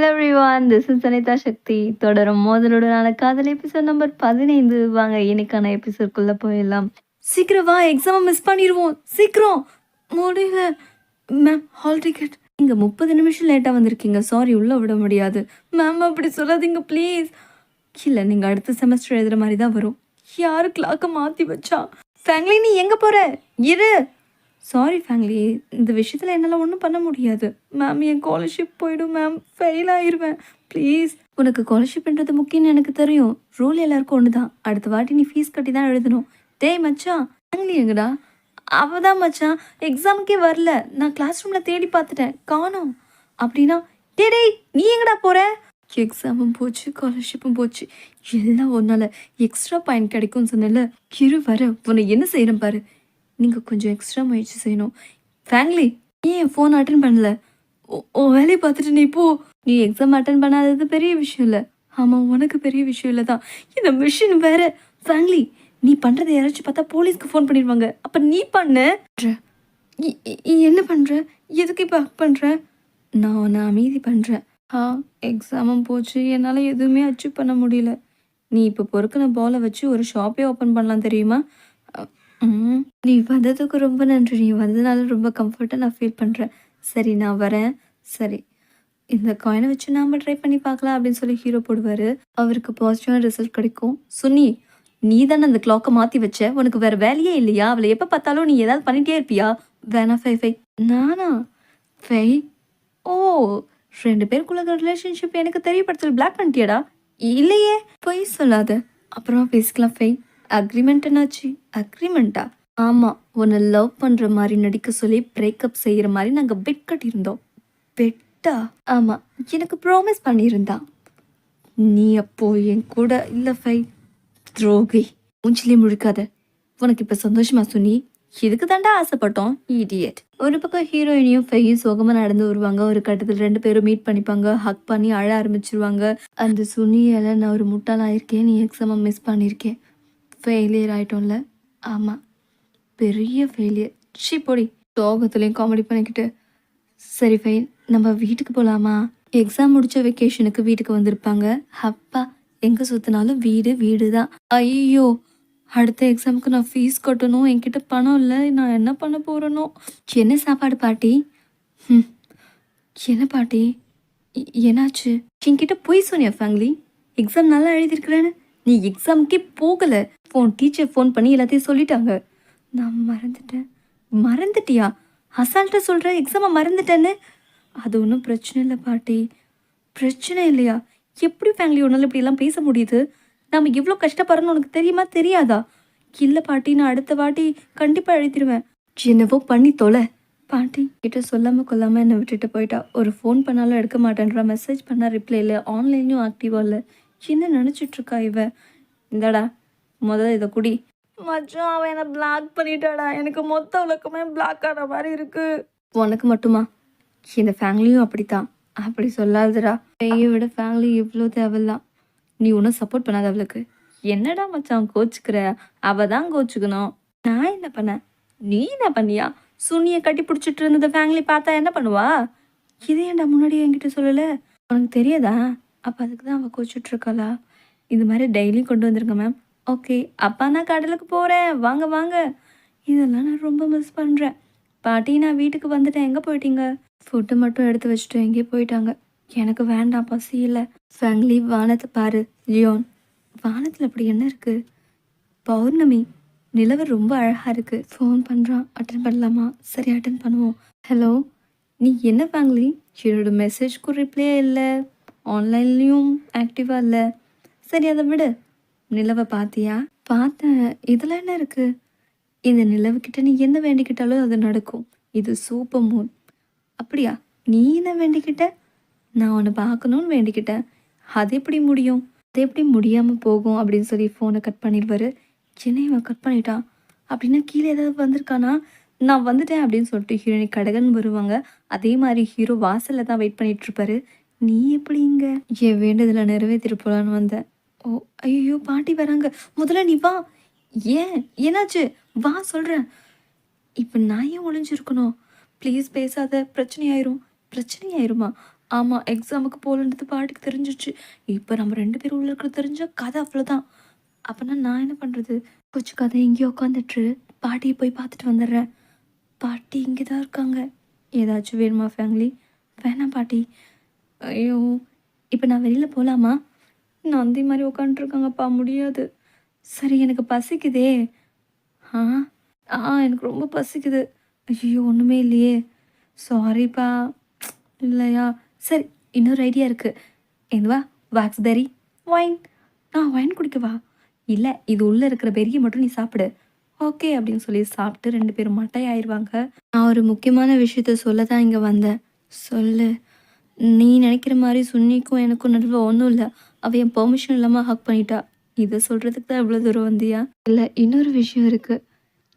Hello everyone this is Anitha Sakthi தொடரும் மோதலுடனான காதல் எபிசோட் நம்பர் பதினைந்து. வாங்க இன்னைக்கான எபிசோட்குள்ள போயிடலாம். சீக்கிரம் வா எக்ஸாமை மிஸ் பண்ணிடுவோம். சீக்கிரம். முடியல மேம் ஹால் டிக்கெட் இங்கே முப்பது நிமிஷம் லேட்டாக வந்திருக்கீங்க. சாரி உள்ளே விட முடியாது. மேம் அப்படி சொல்லாதீங்க ப்ளீஸ் இல்லை நீங்கள் அடுத்த செமஸ்டர் எழுதுகிற மாதிரி தான் வரும். யாரு கிளாக்கை மாற்றி வச்சா? ஃபேங்லி நீ எங்கே போகிற இரு. சாரி ஃபேங்லி இந்த விஷயத்தில் என்னால் ஒன்றும் பண்ண முடியாது. மேம் என் ஸ்காலர்ஷிப் போயிடும் மேம் ஃபெயில் ஆயிடுவேன் ப்ளீஸ் உனக்கு ஸ்காலர்ஷிப்ன்றது முக்கியம்னு எனக்கு தெரியும். ரூல் எல்லாருக்கும் ஒன்று தான் அடுத்த வாட்டி நீ ஃபீஸ் கட்டி தான் எழுதணும். டேய் மச்சான் ஃபேங்லி எங்கடா? அவ தான் மச்சான் எக்ஸாமுக்கே வரல. நான் கிளாஸ் ரூமில் தேடி பார்த்துட்டேன். காணோம். அப்படின்னா டே டேய் நீ எங்கடா போகிற எக்ஸாமும் போச்சு ஸ்காலர்ஷிப்பும் போச்சு. எல்லாம் ஒன்றால் எக்ஸ்ட்ரா பாயிண்ட் கிடைக்கும்னு சொன்னால கிரு வர. உன்னை என்ன செய்கிறேன் பாரு. நீங்கள் கொஞ்சம் எக்ஸ்ட்ரா முயற்சி செய்யணும். ஃபேங்லி நீ என் ஃபோன் அட்டன் பண்ணல. ஓ வேலையை பார்த்துட்டு நீ போ. நீ எக்ஸாம் அட்டன் பண்ணாதது பெரிய விஷயம் இல்லை. ஆமாம் உனக்கு பெரிய விஷயம் இல்லை தான். இந்த மிஷின் வேற. ஃபேங்லி நீ பண்ணுறதை யாராச்சும் பார்த்தா போலீஸ்க்கு ஃபோன் பண்ணிடுவாங்க. அப்போ நீ பண்ண. இ- என்ன பண்ணுற எதுக்கு இப்போ ஹக் பண்ணுற நான் உன்னை அமைதி பண்ணுறேன் ஆ எக்ஸாமும் போச்சு. என்னால் எதுவுமே அச்சீவ் பண்ண முடியல. நீ இப்போ பொறுக்கின பாலை வச்சு ஒரு ஷாப்பே ஓப்பன் பண்ணலாம் தெரியுமா? ம், நீ வந்ததுக்கு ரொம்ப நன்றி. நீ வந்ததுனால ரொம்ப கம்ஃபர்ட்டாக நான் ஃபீல் பண்ணுறேன் சரி நான் வரேன். சரி. இந்த காயினை வச்சு நாம ட்ரை பண்ணி பார்க்கலாம் அப்படின்னு சொல்லி ஹீரோ போடுவார். அவருக்கு பாசிட்டிவான ரிசல்ட் கிடைக்கும். சுனி நீ தானே அந்த கிளாக்கை மாற்றி வச்ச? உனக்கு வேற வேலையே இல்லையா? அவளை எப்போ பார்த்தாலும் நீ ஏதாவது பண்ணிட்டே இருப்பியா? வேணா ஃபை ஃபை நானா? ஃபை ஓ ரெண்டு பேருக்குள்ள ரிலேஷன்ஷிப் எனக்கு தெரியப்படுத்தல் பிளாக் பண்ணிட்டியாடா. இல்லையே. பொய் சொல்லாத. அப்புறமா பேசிக்கலாம் ஃபை அக்ரிமெண்ட் என்னாச்சு? அக்ரிமெண்ட்டா ஆமாம் உன்னை லவ் பண்ணுற மாதிரி நடிக்க சொல்லி பிரேக்கப் செய்கிற மாதிரி நாங்கள் பெட் கட்டியிருந்தோம். பெட்டா ஆமாம் எனக்கு ப்ராமிஸ் பண்ணியிருந்தான் நீ அப்போ என் கூட இல்லை ஃபை துரோகி மூஞ்சிலே முழிக்காத. உனக்கு இப்போ சந்தோஷமா சுனி? இதுக்கு தாண்டா ஆசைப்பட்டோம் இடியட் ஒரு பக்கம் ஹீரோயினியும் ஃபையும் சோகமாக நடந்து வருவாங்க. ஒரு கட்டத்தில் ரெண்டு பேரும் மீட் பண்ணிப்பாங்க ஹக் பண்ணி அழ ஆரம்பிச்சிருவாங்க. அந்த சுனியால் நான் ஒரு முட்டாளாக இருக்கேன் நீ எக்ஸாமை மிஸ் பண்ணியிருக்கேன். ஃபெயிலியர் ஆகிட்டோம்ல ஆமாம் பெரிய ஃபெயிலியர் ஷி பொடி. சோகத்துலேயும் காமெடி பண்ணிக்கிட்டு. சரி ஃபைன் நம்ம வீட்டுக்கு போகலாமா எக்ஸாம் முடிச்ச வெக்கேஷனுக்கு வீட்டுக்கு வந்திருப்பாங்க. அப்பா எங்கே சுற்றினாலும் வீடு வீடு தான் ஐயோ அடுத்த எக்ஸாமுக்கு நான் ஃபீஸ் கட்டணும். என்கிட்ட பணம் இல்லை. நான் என்ன பண்ண போகிறேனோ என்ன சாப்பாடு பாட்டி? ம் என்ன பாட்டி? என்னாச்சு? என்கிட்ட போய் சொன்னியா ஃபேங்லி எக்ஸாம் நல்லா எழுதியிருக்கிறேன்னு. நீ எக்ஸாமுக்கே போகலை. ஃபோன் டீச்சர் ஃபோன் பண்ணி எல்லாத்தையும் சொல்லிட்டாங்க. நான் மறந்துட்டேன். மறந்துட்டியா? அசால்ட்டாக சொல்கிற எக்ஸாமை மறந்துட்டேன்னு? அது ஒன்றும் பிரச்சனை இல்லை பாட்டி. பிரச்சனை இல்லையா? எப்படி ஃபேமிலி ஒன்றால் இப்படிலாம் பேச முடியுது? நம்ம எவ்வளோ கஷ்டப்படுறோன்னு உனக்கு தெரியுமா தெரியாதா? இல்லை பாட்டி நான் அடுத்த வாட்டி கண்டிப்பாக எழுதிடுவேன் என்னவோ பண்ணி தொலை. பாட்டி கிட்ட சொல்லாமல் கொல்லாமல் என்னை விட்டுட்டு போயிட்டா. ஒரு ஃபோன் பண்ணாலும் எடுக்க மாட்டேன்றா. மெசேஜ் பண்ணால் ரிப்ளை இல்லை. ஆன்லைன்லையும் ஆக்டிவாக இல்லை. என்ன நினச்சிட்ருக்கா இவன் இவ? இந்தடா. முதல்ல இதை குடி. மச்சான் அவன் என்னை பிளாக் பண்ணிட்டாடா. எனக்கு மொத்த உலகமே பிளாக் ஆன மாதிரி இருக்கு. உனக்கு மட்டுமா? இந்த ஃபேமிலியும் அப்படித்தான். அப்படி சொல்லாதடா. பெய்யை விட ஃபேமிலி இவ்வளோ தேவையில்லாம் நீ ஒன்றும் சப்போர்ட் பண்ணாத அவளுக்கு. என்னடா மச்சான் கோச்சுக்கிற? அவ தான் கோச்சுக்கணும். நான் என்ன பண்ணேன்? நீ என்ன பண்ணியா? சுனியை கட்டி பிடிச்சிட்டு இருந்தது ஃபேமிலி பார்த்தா என்ன பண்ணுவா? இது ஏன்டா முன்னாடி என்கிட்ட சொல்லலை? உனக்கு தெரியாதா? அப்போ அதுக்கு தான் அவள் கோச்சிட்டு இருக்காளா? இந்த மாதிரி டெய்லியும் கொண்டு வந்துருங்க மேம் ஓகே அப்பா நான் கடலுக்கு போகிறேன் வாங்க வாங்க. இதெல்லாம் நான் ரொம்ப மிஸ் பண்ணுறேன் பாட்டி நான் வீட்டுக்கு வந்துட்டேன். எங்கே போயிட்டீங்க? ஃபுட்டு மட்டும் எடுத்து வச்சுட்டு எங்கேயோ போயிட்டாங்க. எனக்கு வேண்டாம் பசி இல்லை ஃபேங்லி வானத்தை பாரு லியோன். வானத்தில் அப்படி என்ன இருக்குது பௌர்ணமி. நிலவு ரொம்ப அழகாக இருக்குது ஃபோன் பண்ணுறான் அட்டன் பண்ணலாமா? சரி அட்டன் பண்ணுவோம். ஹலோ நீ என்ன ஃபேங்லி என்னோட மெசேஜ்க்கும் ரிப்ளே இல்லை. ஆன்லைன்லேயும் ஆக்டிவாக இல்லை. சரி அதை விடு. நிலவை பார்த்தியா பார்த்தேன். இதில் என்ன இருக்குது இந்த நிலவுக்கிட்ட நீ என்ன வேண்டிக்கிட்டாலும் அது நடக்கும். இது சூப்பர் மூன். அப்படியா? நீ என்ன வேண்டிக்கிட்ட? நான் உன்னை பார்க்கணும்னு வேண்டிக்கிட்டேன் அது எப்படி முடியும்? அது எப்படி முடியாமல் போகும் அப்படின்னு சொல்லி ஃபோனை கட் பண்ணிடுவாரு. என்ன இவன் கட் பண்ணிட்டான் அப்படின்னா கீழே ஏதாவது வந்திருக்கானா? நான் வந்துட்டேன் அப்படின்னு சொல்லிட்டு ஹீரோனி கடகன் வருவாங்க. அதே மாதிரி ஹீரோ வாசலில் தான் வெயிட் பண்ணிட்டு இருப்பாரு. நீ எப்படி இங்கே? என் வேண்டுதலை நிறைவேற்றிட்டு போகலான்னு வந்தேன். ஓ ஐயோ பாட்டி வராங்க. முதல்ல நீ வா. ஏன்? என்னாச்சு? வா சொல்கிறேன் இப்போ நான் ஏன் ஒளிஞ்சிருக்கணும்? ப்ளீஸ் பேசாத. பிரச்சனையாயிரும். பிரச்சனையாயிருமா? ஆமாம் எக்ஸாமுக்கு போகலன்றது பாட்டிக்கு தெரிஞ்சிச்சு இப்போ நம்ம ரெண்டு பேரும் உள்ள இருக்கிறது தெரிஞ்சால் கதை அவ்வளோதான் அப்போனா நான் என்ன பண்ணுறது கொஞ்சம் கதை இங்கேயே உட்காந்துட்டு பாட்டியை போய் பார்த்துட்டு வந்துடுறேன். பாட்டி இங்கே தான் இருக்காங்க. ஏதாச்சும் வேணுமா ஃபேமிலி வேணாம் பாட்டி. ஐயோ இப்போ நான் வெளியில் போகலாமா நந்தி மாதிரி உட்காந்துருக்காங்கப்பா முடியாது. சரி எனக்கு பசிக்குதே. ஆ ஆ எனக்கு ரொம்ப பசிக்குது. ஐயோ ஒன்றுமே இல்லையே. சாரிப்பா இல்லையா? சரி இன்னொரு ஐடியா இருக்குது எதுவா வாக்ஸ் பெரி ஒயின் நான் ஒயின் குடிக்கவா இல்லை இது உள்ளே இருக்கிற பெரியை மட்டும் நீ சாப்பிடு. ஓகே அப்படின்னு சொல்லி சாப்பிட்டு ரெண்டு பேரும் மட்டை ஆயிடுவாங்க. நான் ஒரு முக்கியமான விஷயத்த சொல்ல தான் இங்கே வந்தேன். சொல்லு. நீ நினைக்கிற மாதிரி சுன்னிக்கும் எனக்கும் நடுவில் ஒன்றும் இல்லை. அவள் என் பெர்மிஷன் இல்லாமல் ஹக் பண்ணிட்டா. இதை சொல்கிறதுக்கு தான் இவ்வளோ தூரம் வந்தியா? இல்லை இன்னொரு விஷயம் இருக்குது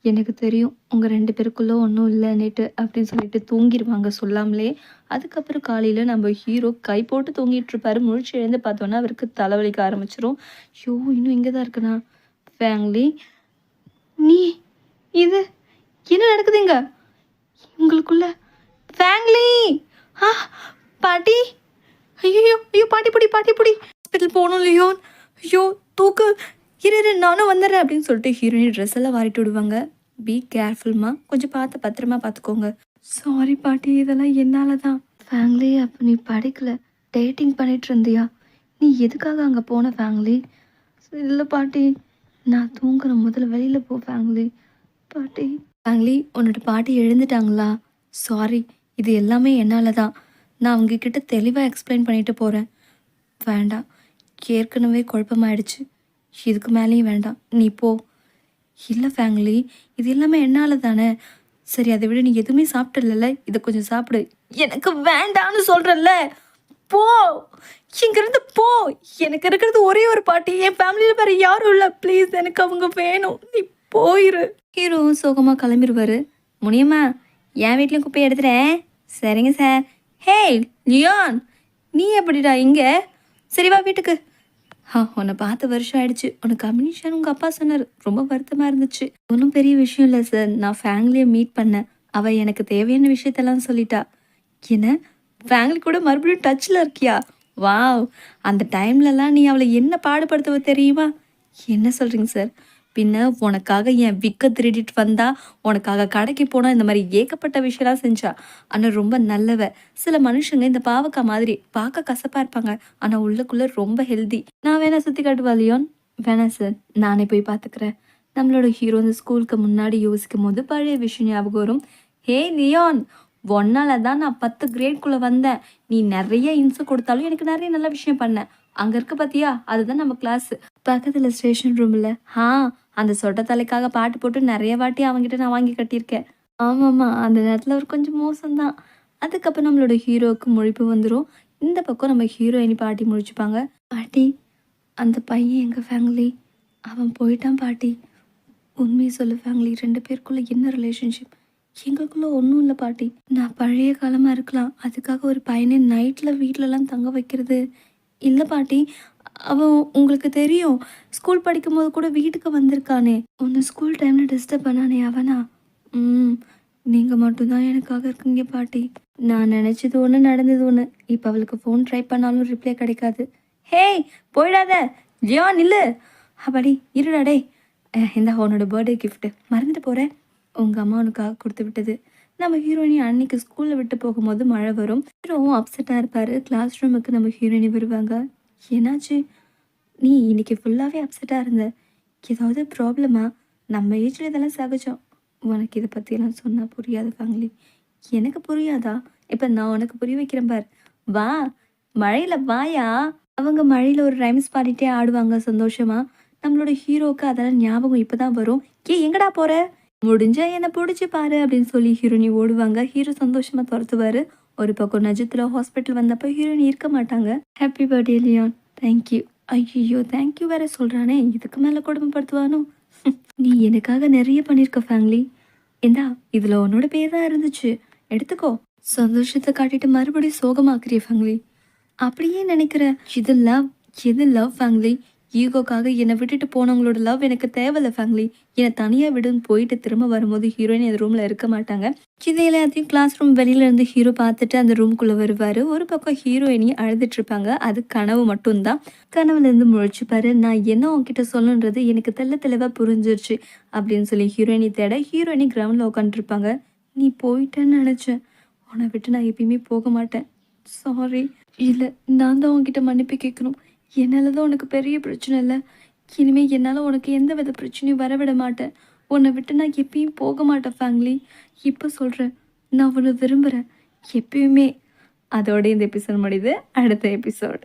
எனக்கு தெரியும் உங்கள் ரெண்டு பேருக்குள்ளே ஒன்றும் இல்லைன்னுட்டு அப்படின்னு சொல்லிட்டு தூங்கிடுவாங்க சொல்லாமலே. அதுக்கப்புறம் காலையில் நம்ம ஹீரோ கை போட்டு தூங்கிட்டு இருப்பாரு. முழிச்சு எழுந்து பார்த்தோன்னா அவருக்கு தலைவலிக்க ஆரம்பிச்சிரும். ஐயோ இன்னும் இங்கே தான் இருக்குண்ணா. ஃபேமிலி நீ இது என்ன நடக்குதுங்க உங்களுக்குள்ள ஃபேங்லி ஆ பாட்டி! ஐயோ ஐயோ பாட்டி பிடி பாட்டி புடி! ஹாஸ்பிட்டல் போகணும் லியோன் ஐயோ தூக்கு. இரு இரு நானும் வந்துடுறேன் அப்படின்னு சொல்லிட்டு ஹீரோயின் ட்ரெஸ் எல்லாம் வாரிட்டு விடுவாங்க. பி கேர்ஃபுல்மா கொஞ்சம் பார்த்து பத்திரமா பார்த்துக்கோங்க. சாரி பாட்டி. இதெல்லாம் என்னால தான் ஃபேங்லி அப்போ நீ படிக்கல. டேட்டிங் பண்ணிட்டு இருந்தியா? நீ எதுக்காக அங்கே போன ஃபேங்லி இல்லை பாட்டி. நான் தூங்குறேன் முதல்ல வெளியில் போ ஃபேங்லி பாட்டி. ஃபேங்லி உன்னோட பாட்டி எழுந்துட்டாங்களா? சாரி இது எல்லாமே என்னால் தான் நான் அவங்க கிட்ட தெளிவாக எக்ஸ்பிளைன் பண்ணிட்டு போகிறேன் வேண்டாம். ஏற்கனவே குழப்பமாயிடுச்சு. இதுக்கு மேலேயும் வேண்டாம். நீ போ. இல்லை ஃபேங்லி இது எல்லாமே என்னால் தானே. சரி அதை விட நீ எதுவுமே சாப்பிட்டல இதை கொஞ்சம் சாப்பிடு. எனக்கு வேண்டான்னு சொல்கிறல்ல போ. இங்கேருந்து போ. எனக்கு இருக்கிறது ஒரே ஒரு பாட்டி. என் ஃபேமிலியில் வேறு யாரும் இல்லை. ப்ளீஸ் எனக்கு அவங்க வேணும். நீ போயிரு. ஹீரோவும் சோகமாக கிளம்பிடுவார். முனியம்மா என் வீட்லேயும் குப்பையை எடுத்துறேன் சரிங்க சார் ஹே லியோன் நீ எப்படிடா இங்கே? சரி வா வீட்டுக்கு. ஆ உன்னை பார்த்த வருஷம் ஆயிடுச்சு. உனக்கு அமினிஷன் உங்கள் அப்பா சொன்னார். ரொம்ப வருத்தமாக இருந்துச்சு. ஒன்றும் பெரிய விஷயம் இல்லை சார் நான் ஃபேமிலியை மீட் பண்ணேன். அவள் எனக்கு தேவையான விஷயத்தெல்லாம் சொல்லிட்டா. என்ன? ஃபேமிலி கூட மறுபடியும் டச்சில் இருக்கியா? வாவ் அந்த டைம்லலாம் நீ அவளை என்ன பாடுபடுத்துவ தெரியுமா? என்ன சொல்கிறீங்க சார் பின்ன உனக்காக என் விக்க திருடிட்டு வந்தா உனக்காக கடைக்கு போனால் இந்த மாதிரி ஏகப்பட்ட விஷயம்லாம் செஞ்சா. ஆனால் ரொம்ப நல்லவ. சில மனுஷங்க இந்த பாவக்கா மாதிரி பார்க்க கசப்பாக இருப்பாங்க. ஆனால் உள்ளுக்குள்ளே ரொம்ப ஹெல்தி நான் வேணா சுற்றி காட்டுவா லியோன்? வேணாம் சார் நானே போய் பார்த்துக்கிறேன் நம்மளோட ஹீரோ இந்த ஸ்கூலுக்கு முன்னாடி யோசிக்கும் போது பழைய விஷயம் ஞாபகம் வரும். Hey Leon! ஒன்னால தான் நான் பத்து கிரேட்குள்ளே வந்தேன். நீ நிறைய இன்சு கொடுத்தாலும் எனக்கு நிறைய நல்ல விஷயம் பண்ண. அங்கே இருக்க பார்த்தியா அதுதான் நம்ம கிளாஸ் பக்கத்தில் ஸ்டேஷன் ரூமில் ஆ அந்த சொட்ட தலைக்காக பாட்டு போட்டு நிறைய வாட்டி அவங்ககிட்ட நான் வாங்கி கட்டியிருக்கேன். ஆமாம்மா அந்த நேரத்தில் அவர் கொஞ்சம் மோசம்தான். அதுக்கப்புறம் நம்மளோட ஹீரோவுக்கு முழிப்பு வந்துடும் இந்த பக்கம் நம்ம ஹீரோயினி பாட்டி முழிச்சுப்பாங்க. பாட்டி அந்த பையன் எங்கள் ஃபேமிலி அவன் போயிட்டான் பாட்டி. உண்மையை சொல்லு ஃபேமிலி ரெண்டு பேருக்குள்ளே என்ன ரிலேஷன்ஷிப் எங்களுக்குள்ளே ஒன்றும் இல்லை பாட்டி. நான் பழைய காலமாக இருக்கலாம். அதுக்காக ஒரு பையனை நைட்டில் வீட்டிலலாம் தங்க வைக்கிறது. இல்லை பாட்டி அவன் உங்களுக்கு தெரியும். ஸ்கூல் படிக்கும்போது கூட வீட்டுக்கு வந்திருக்கானே. உன்னை ஸ்கூல் டைமில் டிஸ்டர்ப் பண்ணானே அவனா? ம். நீங்கள் மட்டும்தான் எனக்காக இருக்கீங்க பாட்டி. நான் நினச்சது ஒன்று நடந்தது ஒன்று இப்போ அவளுக்கு ஃபோன் ட்ரை பண்ணாலும் ரிப்ளை கிடைக்காது. ஹேய் போயிடாத. ஜியோ நில்லு. அப்படி இருடா டே இந்த உன்னோட பர்த்டே கிஃப்ட்டு மறந்துட்டு போகிறேன் உங்கள் அம்மா உனக்காக கொடுத்து விட்டது. நம்ம ஹீரோயினி அன்னைக்கு ஸ்கூலில் விட்டு போகும்போது மழை வரும். ஹீரோவும் அப்செட்டாக இருப்பார். கிளாஸ் ரூமுக்கு நம்ம ஹீரோயினி வருவாங்க. என்னாச்சு? நீ இன்னைக்கு ஃபுல்லாகவே அப்செட்டாக இருந்த. ஏதாவது ப்ராப்ளமா நம்ம ஏஜில் இதெல்லாம் சகஜம். உனக்கு இதை பற்றியெல்லாம் சொன்னால் புரியாது ஃபேமிலி எனக்கு புரியாதா? இப்போ நான் உனக்கு புரிய வைக்கிறேன் பார். வா. மழையில் வாயா? அவங்க மழையில் ஒரு ரைம்ஸ் பாடிட்டே ஆடுவாங்க சந்தோஷமா. நம்மளோட ஹீரோவுக்கு அதெல்லாம் ஞாபகம் இப்போ தான் வரும். ஏ எங்கடா போகிற முடிஞ்சா என்னை பிடிச்சி பாரு அப்படின்னு சொல்லி ஹீரோனி ஓடுவாங்க. ஹீரோ சந்தோஷமாக துரத்துவார். ஒரு பக்கம் நஜத்தில் ஹாஸ்பிட்டல் வந்தப்போ ஹீரோயின் இருக்க மாட்டாங்க. Happy birthday Leon thank you ஐயோ தேங்க்யூ வேற சொல்கிறானே இதுக்கு மேலே கொடுமைப்படுத்துவானோ? நீ எனக்காக நிறைய பண்ணியிருக்க ஃபேமிலி இந்தா இதில் உன்னோட பேர் தான் இருந்துச்சு. எடுத்துக்கோ. சந்தோஷத்தை காட்டிட்டு மறுபடியும் சோகமாக்குறிய ஃபேமிலி அப்படியே நினைக்கிற இது லவ் எது லவ் ஃபேமிலி ஈகோக்காக என்னை விட்டுட்டு போனவங்களோட லவ் எனக்கு தேவையில்ல ஃபேமிலி. என்னை தனியாக விடுன்னு போயிட்டு திரும்ப வரும்போது ஹீரோயின் அந்த ரூமில் இருக்க மாட்டாங்க. இது எல்லாத்தையும் கிளாஸ் ரூம் வெளியிலேருந்து ஹீரோ பார்த்துட்டு அந்த ரூம்குள்ளே வருவார். ஒரு பக்கம் ஹீரோயினி அழுதுட்டு இருப்பாங்க. அது கனவு மட்டும்தான். கனவுலேருந்து முழிச்சுப்பாரு நான் என்ன உங்ககிட்ட சொல்லணுன்றது எனக்கு தெல்ல தெளிவாக புரிஞ்சிருச்சு அப்படின்னு சொல்லி ஹீரோயினி தேட ஹீரோயினி கிரவுண்டில் உட்காந்துருப்பாங்க நீ போயிட்டேன்னு நினச்சேன். உன்னை விட்டு நான் எப்பயுமே போக மாட்டேன். சாரி இல்லை நான் தான் உங்ககிட்ட மன்னிப்பு கேட்கணும் என்னால் தான் உனக்கு பெரிய பிரச்சனை இல்லை. இனிமேல் என்னால் உனக்கு எந்த வித பிரச்சனையும் வரவிட மாட்டேன் உன்னை விட்டு நான் எப்பயும் போக மாட்டேன் ஃபேமிலி. இப்போ சொல்கிறேன் நான் உன்னை விரும்புகிறேன் எப்பயுமே. அதோட இந்த எபிசோட் முடியுது. அடுத்த எபிசோட்